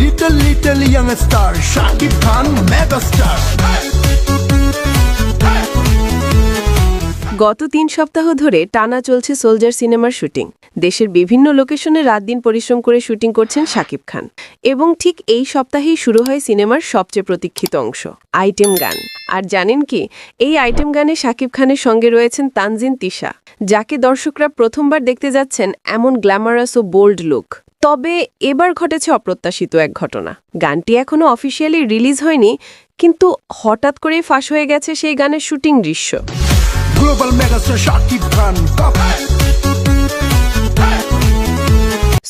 Little, little young star, Shakib Khan, mega star. গত তিন সপ্তাহ ধরে টানা চলছে সোলজার সিনেমার শুটিং। দেশের বিভিন্ন লোকেশনে রাত দিন পরিশ্রম করে শুটিং করছেন শাকিব খান। এবং ঠিক এই সপ্তাহেই শুরু হয় সিনেমার সবচেয়ে প্রতীক্ষিত অংশ আইটেম গান। আর জানেন কি এই আইটেম গানে শাকিব খানের সঙ্গে রয়েছেন তানজিন তিশা যাকে দর্শকরা প্রথমবার দেখতে যাচ্ছেন এমন গ্ল্যামারাস ও বোল্ড লুক। তবে এবার ঘটেছে অপ্রত্যাশিত এক ঘটনা। গানটি এখনও অফিসিয়ালি রিলিজ হয়নি কিন্তু হঠাৎ করেই ফাঁস হয়ে গেছে সেই গানের শুটিং দৃশ্য.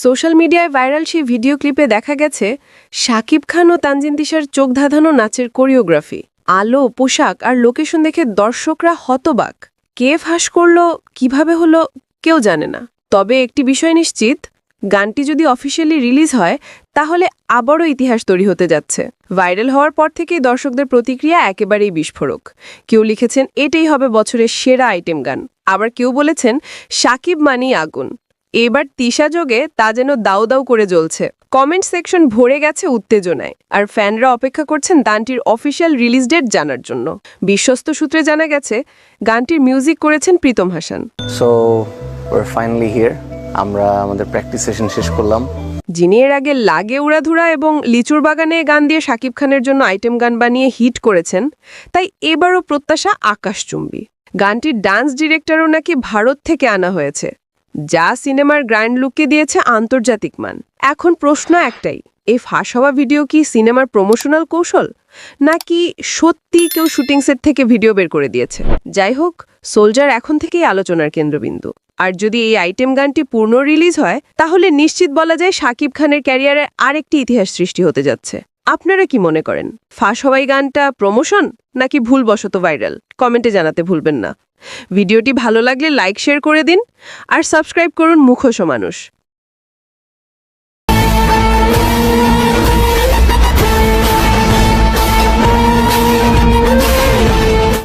সোশ্যাল মিডিয়ায় ভাইরাল সেই ভিডিও ক্লিপে দেখা গেছে শাকিব খান ও তানজিন তিশার চোখ ধাঁধানো নাচের কোরিওগ্রাফি। আলো পোশাক আর লোকেশন দেখে দর্শকরা হতবাক। কে ফাঁস করল কীভাবে হলো কেউ জানে না। তবে একটি বিষয় নিশ্চিত গানটি যদি অফিসিয়ালি রিলিজ হয়, তাহলে আবারও ইতিহাস তৈরি হতে যাচ্ছে। ভাইরাল হওয়ার পর থেকেই দর্শকদের প্রতিক্রিয়া একেবারেই বিস্ফোরক। কেউ লিখেছেন, এটাই হবে বছরের সেরা আইটেম গান। আবার কেউ বলেছেন, সাকিব মানি আগুন। এবার তিশা যোগে তা যেন দাউ দাউ করে জ্বলছে। কমেন্ট সেকশন ভরে গেছে উত্তেজনায়, আর ফ্যানরা অপেক্ষা করছেন গানটির অফিসিয়াল রিলিজ ডেট জানার জন্য। বিশ্বস্ত সূত্রে জানা গেছে, গানটির মিউজিক করেছেন Pritam Hasan. So finally here আমরা আমাদের প্র্যাকটিস সেশন শেষ করলাম। যিনি এর আগে লাগে উড়াধুরা এবং লিচুর বাগানে গান দিয়ে শাকিব খানের জন্য আইটেম গান বানিয়ে হিট করেছেন, তাই এবারও প্রত্যাশা আকাশচুম্বী। গানটির ডান্স ডিরেক্টরও নাকি ভারত থেকে আনা হয়েছে, যা সিনেমার গ্র্যান্ড লুককে দিয়েছে আন্তর্জাতিক মান। এখন প্রশ্ন একটাই এই ফাঁস হওয়া ভিডিও কি সিনেমার প্রমোশনাল কৌশল, নাকি সত্যি কেউ শুটিং সেট থেকে ভিডিও বের করে দিয়েছে? যাই হোক সোলজার এখন থেকেই আলোচনার কেন্দ্রবিন্দু। আর যদি এই আইটেম গানটি পূর্ণ রিলিজ হয়, তাহলে নিশ্চিত বলা যায় শাকিব খানের ক্যারিয়ারের আরেকটি ইতিহাস সৃষ্টি হতে যাচ্ছে। আপনারা কি মনে করেন, ফাঁস হওয়াই গানটা প্রমোশন, নাকি ভুলবশত ভাইরাল? কমেন্টে জানাতে ভুলবেন না। ভিডিওটি ভালো লাগলে লাইক, শেয়ার করে দিন, আর সাবস্ক্রাইব করুন মুখোশ মানুষ।